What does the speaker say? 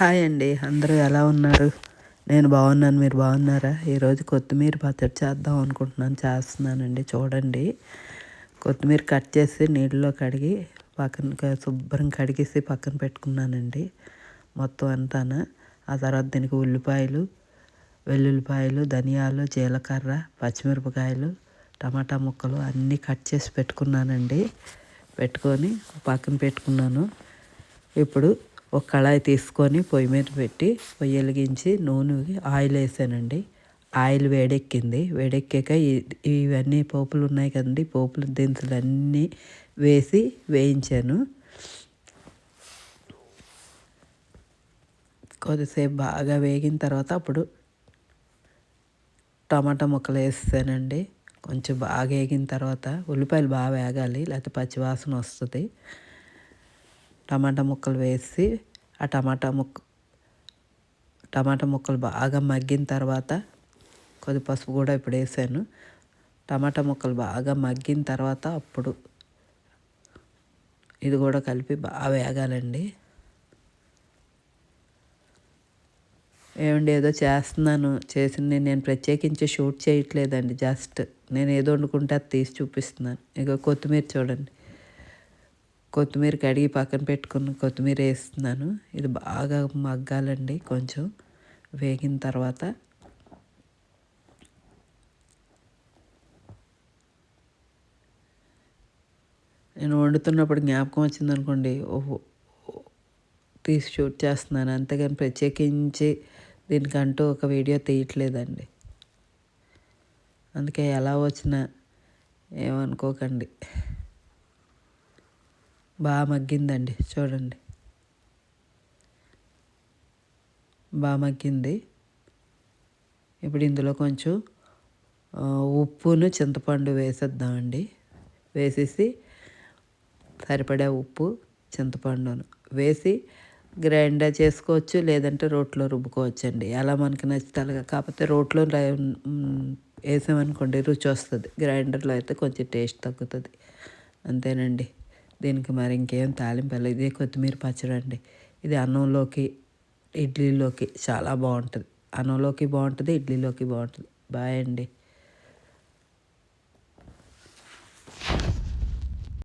Hi అండి. అందరూ ఎలా ఉన్నారు? నేను బాగున్నాను. మీరు బాగున్నారా? ఈరోజు కొత్తిమీర పచ్చడి చేద్దాం అనుకుంటున్నాను. చేస్తున్నానండి. చూడండి. కొత్తిమీర కట్ చేసి నీళ్ళలో కడిగి పక్కన శుభ్రం కడిగేసి పక్కన పెట్టుకున్నానండి. మొత్తం అంతాన. ఆ తర్వాత దీనికి ఉల్లిపాయలు వెల్లుల్లిపాయలు ధనియాలు జీలకర్ర పచ్చిమిరపకాయలు టమాటా ముక్కలు అన్నీ కట్ చేసి పెట్టుకున్నానండి. పెట్టుకొని పక్కన పెట్టుకున్నాను. ఇప్పుడు ఒక కళాయి తీసుకొని పొయ్యి మీద పెట్టి పొయ్యి వెలిగించి నూనె ఆయిల్ వేసానండి. ఆయిల్ వేడెక్కింది. వేడెక్కాక ఇవన్నీ పోపులు ఉన్నాయి కదండి. పోపులు దినుసులు అన్నీ వేసి వేయించాను. కొద్దిసేపు బాగా వేగిన తర్వాత అప్పుడు టమాటా ముక్కలు వేస్తానండి. కొంచెం బాగా వేగిన తర్వాత ఉల్లిపాయలు బాగా వేగాలి లేకపోతే పచ్చివాసన వస్తుంది. టమాటా ముక్కలు వేసి ఆ టమాటా ముక్క టమాటా ముక్కలు బాగా మగ్గిన తర్వాత కొద్ది పసుపు కూడా ఇప్పుడు వేసాను. టమాటా ముక్కలు బాగా మగ్గిన తర్వాత అప్పుడు ఇది కూడా కలిపి బాగా వేగాలండి. ఏమండి ఏదో చేస్తున్నాను చేసింది నేను ప్రత్యేకించి షూట్ చేయట్లేదండి జస్ట్ నేను ఏదో వండుకుంటే అది తీసి చూపిస్తున్నాను. ఇక కొత్తిమీర చూడండి. కొత్తిమీర కడిగి పక్కన పెట్టుకుని కొత్తిమీర వేస్తున్నాను. ఇది బాగా మగ్గాలండి కొంచెం. వేగిన తర్వాత నేను వండుతున్నప్పుడు జ్ఞాపకం వచ్చిందనుకోండి ఓహో తీసి షూట్ చేస్తున్నాను. అంతేగాని ప్రత్యేకించి దీనికంటూ ఒక వీడియో తీయట్లేదండి. అందుకే ఎలా వచ్చినా ఏమనుకోకండి. బాగా మగ్గిందండి చూడండి. బాగా మగ్గింది. ఇప్పుడు ఇందులో కొంచెం ఉప్పును చింతపండు వేసేద్దామండి. వేసేసి సరిపడా ఉప్పు చింతపండును వేసి గ్రైండర్ చేసుకోవచ్చు లేదంటే రోట్లో రుబ్బుకోవచ్చు అండి ఎలా మనకి నచ్చితే అలాగా. కాకపోతే రోట్లో వేసామనుకోండి రుచి వస్తుంది. గ్రైండర్లో అయితే కొంచెం టేస్ట్ తగ్గుతుంది. అంతేనండి. దీనికి మరి ఇంకేం తాలింపు ఇదే కొత్తిమీర పచ్చడి అండి. ఇది అన్నంలోకి ఇడ్లీలోకి చాలా బాగుంటుంది. అన్నంలోకి బాగుంటుంది ఇడ్లీలోకి బాగుంటుంది. బాయ్ అండి.